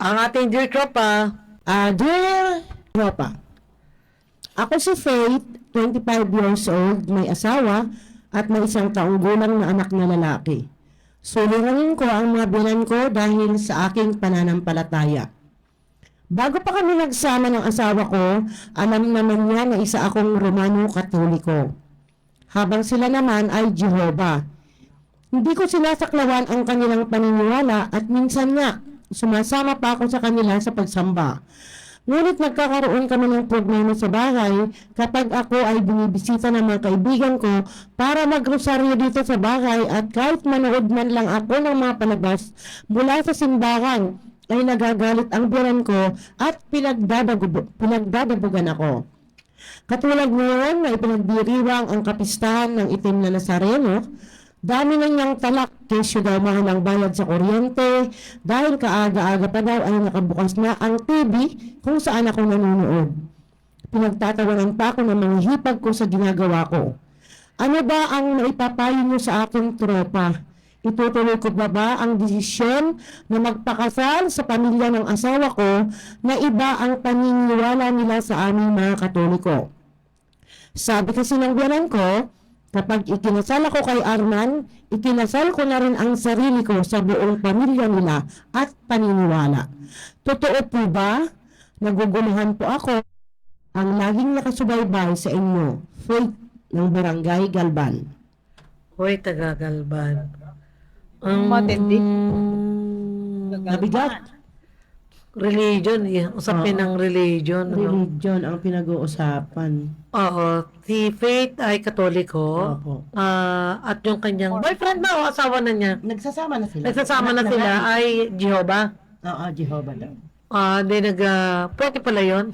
Ang ating dear tropa, Ah, dear Tropa, ako si Faith, 25 years old, may asawa at may isang taong gulang na anak na lalaki. Suliranin ko ang mga binan ko dahil sa aking pananampalataya. Bago pa kami nagsama ng asawa ko, alam naman niya na isa akong Romano Katoliko. Habang sila naman ay Jehovah. Hindi ko sinasaklawan ang kanilang paniniwala at minsan nga, sumasama pa ako sa kanila sa pagsamba. Ngunit nagkakaroon kami ng problema sa bahay kapag ako ay binibisita ng mga kaibigan ko para magrosaryo dito sa bahay at kahit manood man lang ako ng mga palabas mula sa simbahan ay nagagalit ang biran ko at pinagdadagub- pinagdadabugan ako. Katulad ngayon na ipinagdiriwang ang kapistahan ng itim na Nazareno, dami na niyang talak kesyo daw mahal ang bayad sa kuryente dahil kaaga-aga pa daw ay nakabukas na ang TV kung saan ako nanonood. Pinagtatawanan pa ako ng mga hipag ko sa ginagawa ko. Ano ba ang naipapayo niyo sa aking tropa? Itutuloy ko ba ba ang desisyon na magpakasal sa pamilya ng asawa ko na iba ang paniniwala nila sa aming mga katoliko? Sabi kasi ng biyanan ko, kapag ikinasal ako kay Arman, ikinasal ko na rin ang sarili ko sa buong pamilya nila at paniniwala. Totoo po ba? Naguguluhan po ako ang laging nakasubaybay sa inyo, Faith ng Barangay Galban. hoy tagagalban. Ang matindi. Nabigat. Religion, eh. usapin Oo. ng religion. Ano? Religion ang pinag-uusapan. Oo, si Faith ay katoliko. Opo. Ah, at yung kanyang boyfriend na o asawa na niya. Nagsasama na sila. Nagsasama na sila ay Jehovah. Oo, Jehovah daw. Ah, di nag uh, pwede pala 'yon.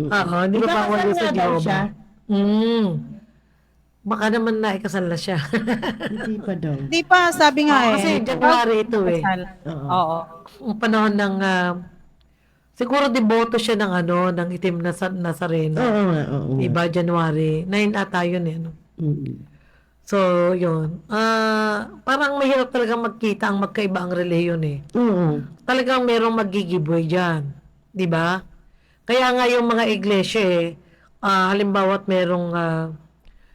Oo, hindi ko pa Ikakasal wala sa nga daw siya. Jehovah. Mm. Baka naman na ikasal na siya. Hindi pa daw. Hindi pa, sabi nga Oo, eh. kasi January ito eh. Oo. Oo. Ang panahon ng ah, siguro deboto siya ng ano, ng itim na sa Nazareno. Oo nga, oo. nga. Diba, January. 9 ata yun eh. No? Mm. So, yun. Ah, parang mahirap talaga magkita ang magkaiba ang reliyon eh. Oo. Talagang merong magigiboy dyan. Di ba? Kaya nga yung mga iglesia eh, ah, halimbawa at merong ah,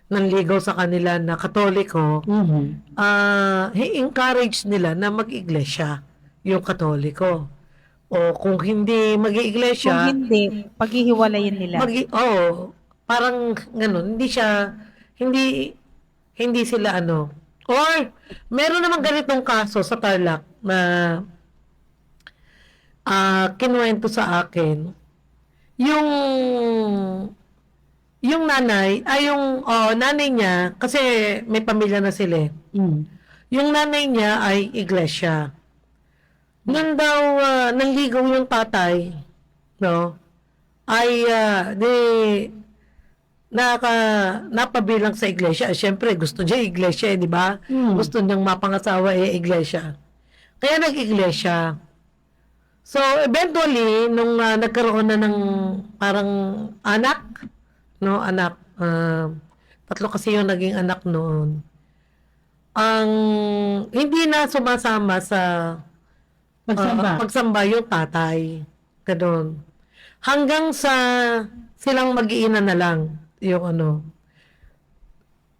nanligaw sa kanila na katoliko, Mhm. ah, i-encourage nila na mag-iglesia yung katoliko. O kung hindi Kung mag-iglesia, hindi, paghihiwalayin nila. mag oh, parang ganun, hindi siya hindi hindi sila ano. Or meron naman ganitong kaso sa Tarlac na ah kinuwento sa akin yung yung nanay ay yung oh, nanay niya kasi may pamilya na sila. Mm. Yung nanay niya ay iglesia. Nung daw ah, nanligaw yung tatay, no? Ay ah, di naka napabilang sa iglesia. Siyempre, gusto niya iglesia, eh, di ba? Mm. Gusto niyang mapangasawa eh iglesia. Kaya nag-iglesia. So, eventually, nung ah, nagkaroon na ng parang anak, no, anak, ah, tatlo kasi yung naging anak noon, ang hindi na sumasama sa Pagsamba. ah, pagsamba yung tatay. Ganun. Hanggang sa silang mag-iina na lang yung ano.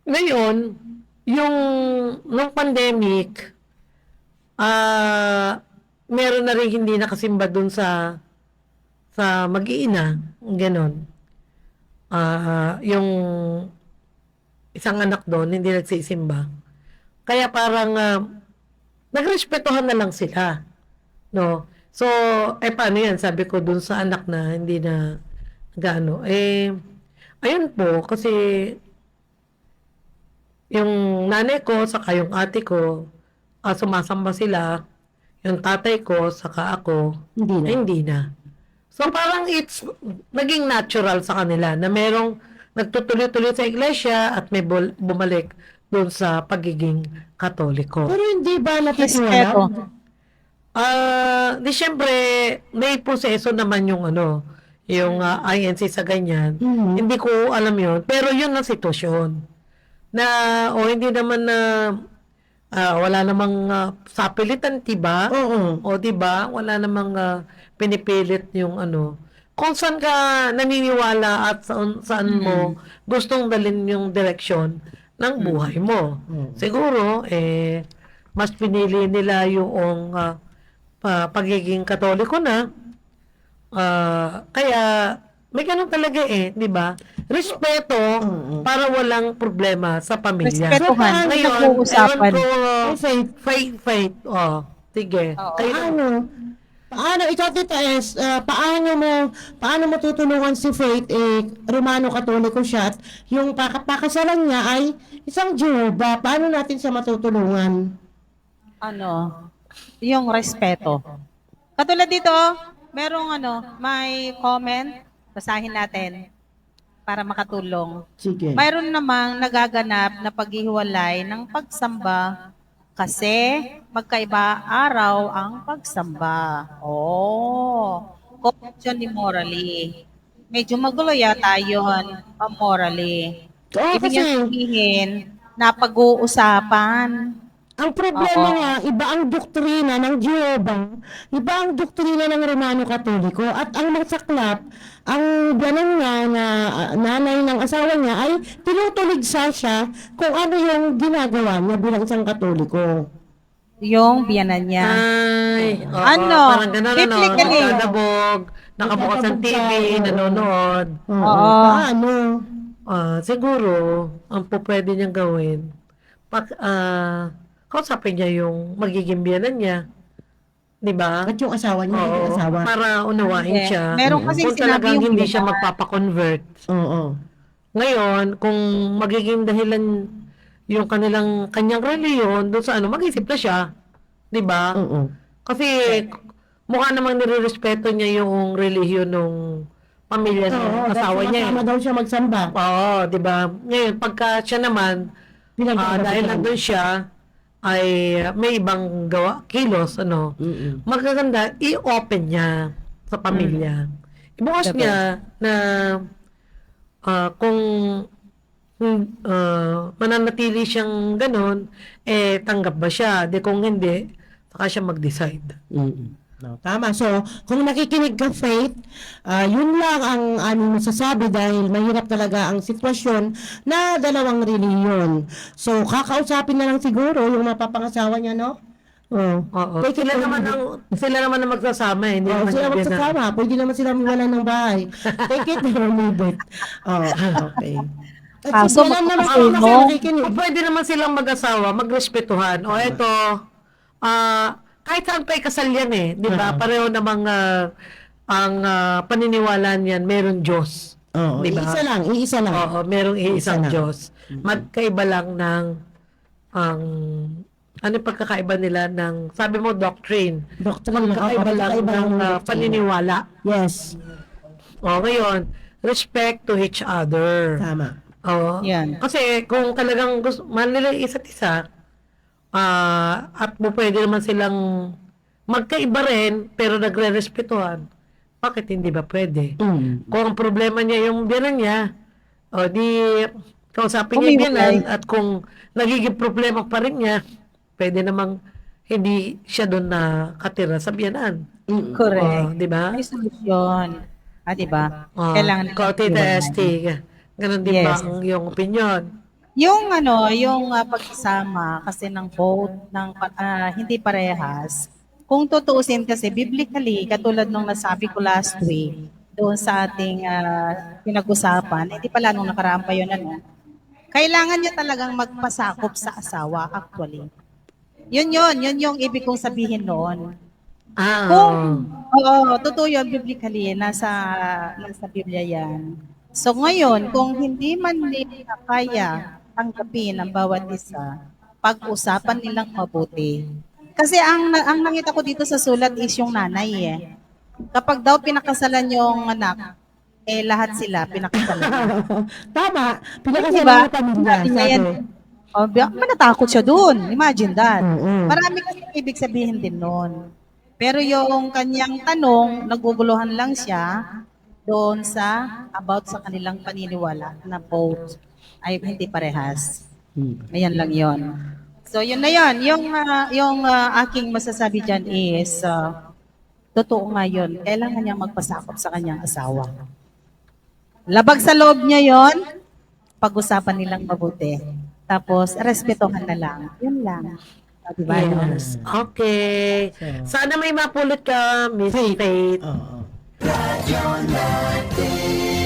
Ngayon, yung nung pandemic, ah meron na rin hindi nakasimba dun sa sa mag-iina, ganon. Ah, yung isang anak doon hindi nagsisimba. Kaya parang ah, nagrespetuhan na lang sila. No? So, eh paano yan? Sabi ko dun sa anak na hindi na gaano. Eh, ayun po, kasi yung nanay ko, saka yung ate ko, ah, sumasamba sila. Yung tatay ko, saka ako, Hindi na. ay, hindi na. So parang it's naging natural sa kanila na merong nagtutuloy-tuloy sa iglesia at may bumalik doon sa pagiging katoliko. Pero hindi ba Respeto. natitiwala? Ah, di syempre may proseso naman yung ano, yung ah, INC sa ganyan. Mhm. Hindi ko alam yun, pero yun ang sitwasyon. Na o hindi naman na ah, wala namang ah, sapilitan, diba? Oo. O, di ba? Wala namang ah, pinipilit yung ano. Kung saan ka naniniwala at saan, saan mo gustong dalhin yung direksyon ng buhay mo. Mm. Siguro, eh, mas pinili nila yung pa- pagiging katoliko na. Ah, kaya, may ganun talaga eh, di ba? Respeto Oo. para walang problema sa pamilya. Respetuhan, Ngayon, nag-uusapan. ewan faith. Faith, faith. Oh, sige. Oo. Kayo, Paano? Paano, ikaw tita S, ah, paano mo, paano mo tutulungan si Faith, eh, Romano Katoliko siya, at yung pak- pakasalan niya ay isang Jehovah, paano natin siya matutulungan? Ano, yung respeto. Katulad dito, merong ano, may comment, basahin natin para makatulong. Sige. Mayroon namang nagaganap na paghihiwalay ng pagsamba kasi magkaiba araw ang pagsamba. Oh, connection ni morally. Medyo magulo yata yun, morally. Oo, Ibig kasi, sabihin, na pag-uusapan. Ang problema Oo. nga, iba ang doktrina ng Jehovah, iba ang doktrina ng Romano Katoliko, at ang masaklap, ang biyanan nga na ah, nanay ng asawa niya ay tinutuligsa siya kung ano yung ginagawa niya bilang isang Katoliko. Yung biyanan niya. Ay, oo, Ano? Parang gano'n, ano, Biblically. nakadabog, nakabukas ng TV, nanonood. Oo. Oo. Paano? Ah, siguro, ang po pwede niyang gawin, pag, ah, kausapin niya yung magiging biyanan niya. Di ba? At yung asawa niya, Oo, asawa. para unawain siya. Meron kasing Kung sinabi talagang yung hindi siya magpapakonvert. Oo. Ngayon, kung magiging dahilan yung kanilang kanyang reliyon doon sa ano, mag-isip na siya. 'Di ba? Oo. Kasi mukha namang nirerespeto niya yung relihiyon ng pamilya ng Oo, asawa niya. sumasama daw siya magsamba. Oo, 'di ba? Ngayon, pagka siya naman ah, dahil nandun siya ay may ibang gawa, kilos, ano, Mm-mm. magaganda, i-open niya sa pamilya. Ibukas Diba? niya na ah, kung hmm, ah, mananatili siyang ganun, eh, tanggap ba siya? Di kung hindi, saka siya mag-decide. Mm-mm. No, tama. So, kung nakikinig ka, Faith, ah, yun lang ang aming masasabi dahil mahirap talaga ang sitwasyon na dalawang reliyon. So, kakausapin na lang siguro yung mapapangasawa niya, no? Oh. Oo. It Sila naman ang sila naman ang magsasama, eh, hindi Oh, naman sila magsasama. Pwede naman sila miwala ng bahay. Take it or leave it. Oh, okay. At Kaso sila naman nakikinig. O pwede naman silang mag-asawa, magrespetuhan. O eto, ah, kahit saan pa ikasal yan eh, di ba? Oo. Pareho namang ah, ang ah, paniniwala niyan, meron Diyos. Oo, Di ba? iisa lang, iisa lang. Oo, merong iisang Isa lang. Diyos. Magkaiba lang ng ang ano yung pagkakaiba nila ng sabi mo doctrine. Doctrine, Magkakaiba oo, lang magkaiba ng ng ah, doctrine. paniniwala. Yes, O ngayon, respect to each other. tama. Oo. Yan. Kasi kung talagang gusto, mahal nila isa't isa, ah at mo pwede naman silang magkaiba rin, pero nagre-respetuhan, bakit hindi ba pwede? Mm. Kung ang problema niya yung biyanan niya, o di kausapin niya yung Humiwalay. biyanan, at kung nagiging problema pa rin niya, pwede namang hindi siya doon na katira sa biyanan. Mm. Correct. Di ba? May solusyon. Ah, di ba? O, Kailangan ikaw, Tita Esti, ganun din ba Yes. ang iyong opinion? Yung ano, yung ah, pagsasama kasi ng vote ng ah, hindi parehas. Kung tutuusin kasi biblically, katulad nung nasabi ko last week, doon sa ating ah, pinag-usapan, hindi pala nung nakaraan pa yun, ano, kailangan niya talagang magpasakop sa asawa actually. Yun yun, yun yung ibig kong sabihin noon. Ah, Kung, oo, totoo yun biblically, nasa, nasa Biblia yan. So ngayon, kung hindi man nila kaya tanggapin ang bawat isa, pag-usapan nilang mabuti. Kasi ang, ang nakita ko dito sa sulat is yung nanay eh. Kapag daw pinakasalan yung anak, eh lahat sila pinakasalan. Tama. diba? Pinakasalan ng pamilya. Sabi niya yan, Sabi. oh, manatakot siya dun. Imagine that. Marami kasi ibig sabihin din nun. Pero yung kanyang tanong, naguguluhan lang siya doon sa about sa kanilang paniniwala na both ay hindi parehas. Mm. Ayan lang yon. So yun na yun. Yung, ah, yung ah, aking masasabi dyan is, ah, totoo nga yun. Kailangan niya magpasakop sa kanyang asawa. Labag sa loob niya yon pag-usapan nilang mabuti. Tapos, respetuhan na lang. Yun lang. Diba? Yes. Okay. Sana may mapulot ka, Miss Faith. Oo. Radio Latte.